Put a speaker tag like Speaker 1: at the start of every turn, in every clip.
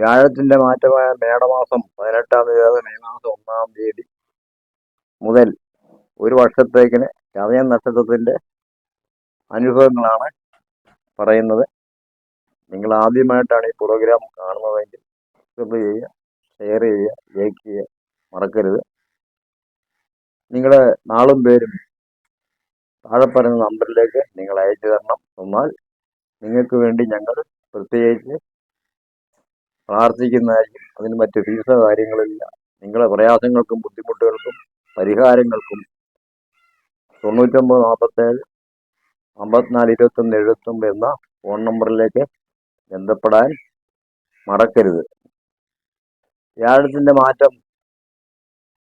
Speaker 1: വ്യാഴത്തിന്റെ മാറ്റമായ മേടമാസം പതിനെട്ടാം തീയതി മെയ് മാസം ഒന്നാം തീയതി മുതൽ ഒരു വർഷത്തേക്കിന് ചതയ നക്ഷത്രത്തിന്റെ അനുഭവങ്ങളാണ് പറയുന്നത്. നിങ്ങൾ ആദ്യമായിട്ടാണ് ഈ പ്രോഗ്രാം കാണുന്നതെങ്കിൽ സബ്സ്ക്രൈബ് ചെയ്യുക ഷെയർ ചെയ്യുക ലൈക്ക് ചെയ്യുക മറക്കരുത്. നിങ്ങളുടെ നാളും പേരും താഴെ പറയുന്ന നമ്പറിലേക്ക് നിങ്ങൾ അയച്ചു തരണം. എന്നാൽ നിങ്ങൾക്ക് വേണ്ടി ഞങ്ങൾ പ്രത്യേകിച്ച് പ്രാർത്ഥിക്കുന്നതായിരിക്കും. അതിന് മറ്റു ഫീസോ കാര്യങ്ങളില്ല. നിങ്ങളുടെ പ്രയാസങ്ങൾക്കും ബുദ്ധിമുട്ടുകൾക്കും പരിഹാരങ്ങൾക്കും തൊണ്ണൂറ്റൊമ്പത് നാൽപ്പത്തേഴ് അമ്പത്തിനാല് ഇരുപത്തൊന്ന് എഴുപത്തൊമ്പത് എന്ന ഫോൺ നമ്പറിലേക്ക് ബന്ധപ്പെടാൻ മറക്കരുത്. വ്യാഴത്തിന്റെ മാറ്റം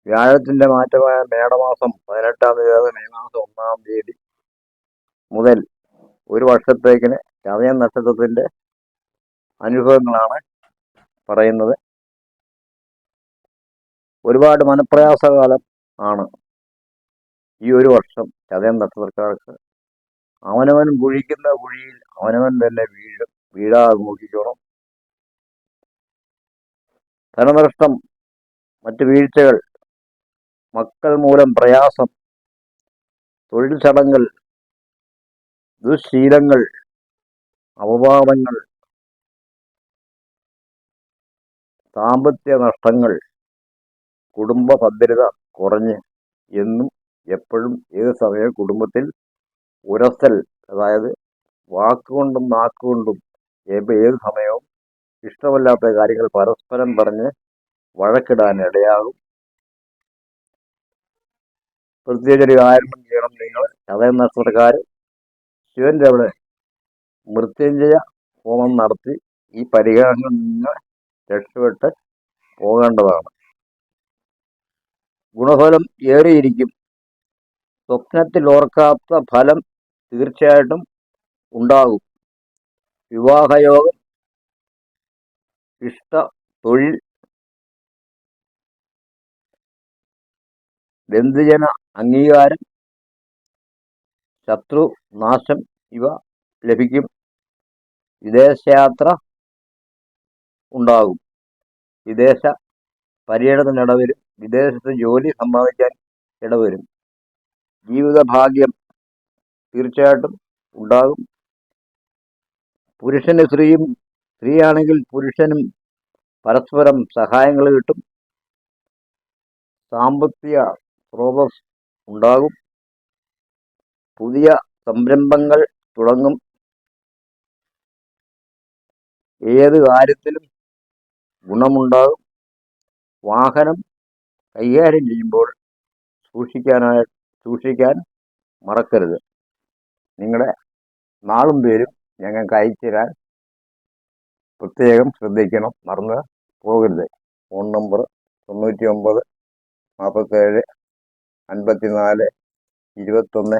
Speaker 1: വ്യാഴത്തിന്റെ മാറ്റമായ മേടമാസം പതിനെട്ടാം തീയതി മെയ് മാസം ഒന്നാം തീയതി മുതൽ ഒരു വർഷത്തേക്കിന് ചതയം നക്ഷത്രത്തിന്റെ അനുഭവങ്ങളാണ് പറയുന്നത്. ഒരുപാട് മനപ്രയാസകാലം ആണ് ഈ ഒരു വർഷം ചതയം നക്ഷത്രക്കാർക്ക്. അവനവൻ കുഴിക്കുന്ന കുഴിയിൽ അവനവൻ തന്നെ വീഴും വീഴാതെ നോക്കിക്കോണം ധനനഷ്ടം മറ്റ് വീഴ്ചകൾ മക്കൾ മൂലം പ്രയാസം തൊഴിൽ ചടങ്ങുകൾ ദുശീലങ്ങൾ അപവാദങ്ങൾ സാമ്പത്തിക നഷ്ടങ്ങൾ കുടുംബ ഭദ്രത കുറഞ്ഞ് എന്നും എപ്പോഴും ഏത് സമയവും കുടുംബത്തിൽ ഉരസൽ അതായത് വാക്കുകൊണ്ടും നാക്കുകൊണ്ടും ഏത് ഏത് സമയവും ഇഷ്ടമല്ലാത്ത കാര്യങ്ങൾ പരസ്പരം പറഞ്ഞ് വഴക്കിടാൻ ഇടയാകും. പ്രത്യേകിച്ച് ഒരു കാര്യം ചെയ്യണം നിങ്ങൾ. ചതയം നക്ഷത്രക്കാർ ശിവന്റെ അവിടെ മൃത്യുഞ്ജയ ഹോമം നടത്തി ഈ പരിഹാരങ്ങളിൽ നിന്ന് രക്ഷപ്പെട്ട് പോകേണ്ടതാണ്. ഗുണഫലം ഏറിയിരിക്കും. സ്വപ്നത്തിൽ ഓർക്കാത്ത ഫലം തീർച്ചയായിട്ടും ഉണ്ടാകും. വിവാഹയോഗം ഇഷ്ട തൊഴിൽ ബന്ധുജന അംഗീകാരം ശത്രു നാശം ഇവ ലഭിക്കും. വിദേശയാത്ര ഉണ്ടാകും. വിദേശ പര്യടനത്തിന് ഇടവരും വിദേശത്ത് ജോലി സമ്പാദിക്കാൻ ഇടവരും. ജീവിത ഭാഗ്യം തീർച്ചയായിട്ടും ഉണ്ടാകും. പുരുഷന് സ്ത്രീയും സ്ത്രീയാണെങ്കിൽ പുരുഷനും പരസ്പരം സഹായങ്ങൾ കിട്ടും. സാമ്പത്തിക സ്രോതസ് ഉണ്ടാകും. പുതിയ സംരംഭങ്ങൾ തുടങ്ങും. ഏത് കാര്യത്തിലും ഗുണമുണ്ടാകും. വാഹനം കൈകാര്യം ചെയ്യുമ്പോൾ സൂക്ഷിക്കാനായി സൂക്ഷിക്കാൻ മറക്കരുത്. നിങ്ങളുടെ നാളും പേരും ഞങ്ങൾക്ക് അയച്ചു തരാൻ പ്രത്യേകം ശ്രദ്ധിക്കണം. മറന്ന് പോകരുത്. ഫോൺ നമ്പർ തൊണ്ണൂറ്റി ഒമ്പത് നാൽപ്പത്തേഴ് അൻപത്തി നാല് ഇരുപത്തൊന്ന്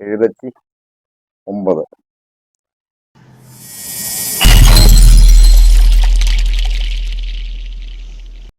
Speaker 1: എഴുപത്തി ഒമ്പത്.